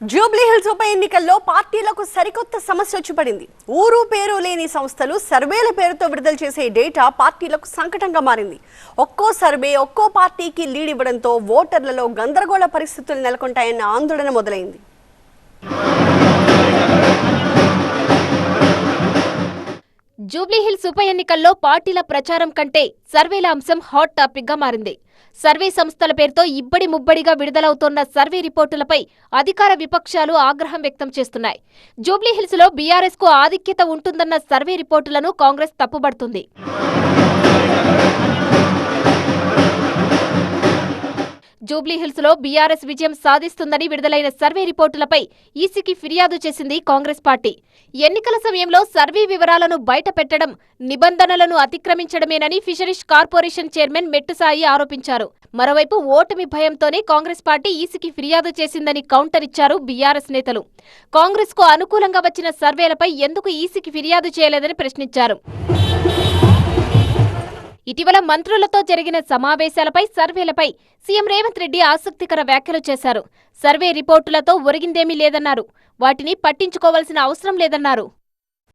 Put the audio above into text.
జూబ్లీహిల్స్ ఉప ఎన్నికల్లో పార్టీలకు సరికొత్త సమస్య వచ్చి పడింది ఊరు పేరు లేని సంస్థలు సర్వేల పేరుతో విడుదల చేసే డేటా పార్టీలకు సంకటంగా మారింది. ఒక్కో సర్వే ఒక్కో పార్టీకి లీడ్ ఇవ్వడంతో ఓటర్లలో గందరగోళ పరిస్థితులు నెలకొంటాయన్న ఆందోళన మొదలైంది. జూబ్లీహిల్స్ ఉప ఎన్నికల్లో పార్టీల ప్రచారం కంటే సర్వేల అంశం హాట్ టాపిక్గా మారింది. సర్వే సంస్థల పేరుతో ఇబ్బడి ముబ్బడిగా విడుదలవుతోన్న సర్వే రిపోర్టులపై అధికార విపక్షాలు ఆగ్రహం వ్యక్తం చేస్తున్నాయి. జూబ్లీహిల్స్లో బీఆర్ఎస్కు ఆధిక్యత ఉంటుందన్న సర్వే రిపోర్టులను కాంగ్రెస్ తప్పుబడుతుంది. జూబ్లీహిల్స్లో బీఆర్ఎస్ విజయం సాధిస్తుందని విడుదలైన సర్వే రిపోర్టులపై ఈసీకి ఫిర్యాదు చేసింది కాంగ్రెస్ పార్టీ. ఎన్నికల సమయంలో సర్వే వివరాలను బయట పెట్టడం నిబంధనలను అతిక్రమించడమేనని ఫిషరీస్ కార్పొరేషన్ చైర్మన్ మెట్టుసాయి ఆరోపించారు. మరోవైపు ఓటమి భయంతోనే కాంగ్రెస్ పార్టీ ఈసీకి ఫిర్యాదు చేసిందని కౌంటర్ ఇచ్చారు బీఆర్ఎస్ నేతలు. కాంగ్రెస్కు అనుకూలంగా వచ్చిన సర్వేలపై ఎందుకు ఈసీకి ఫిర్యాదు చేయలేదని ప్రశ్నించారు. ఇటీవల మంత్రులతో జరిగిన సమావేశాలపై సర్వేలపై సీఎం రేవంత్ రెడ్డి ఆసక్తికర వ్యాఖ్యలు చేశారు. సర్వే రిపోర్టులతో ఒరిగిందేమీ లేదన్నారు. వాటిని పట్టించుకోవాల్సిన అవసరం లేదన్నారు.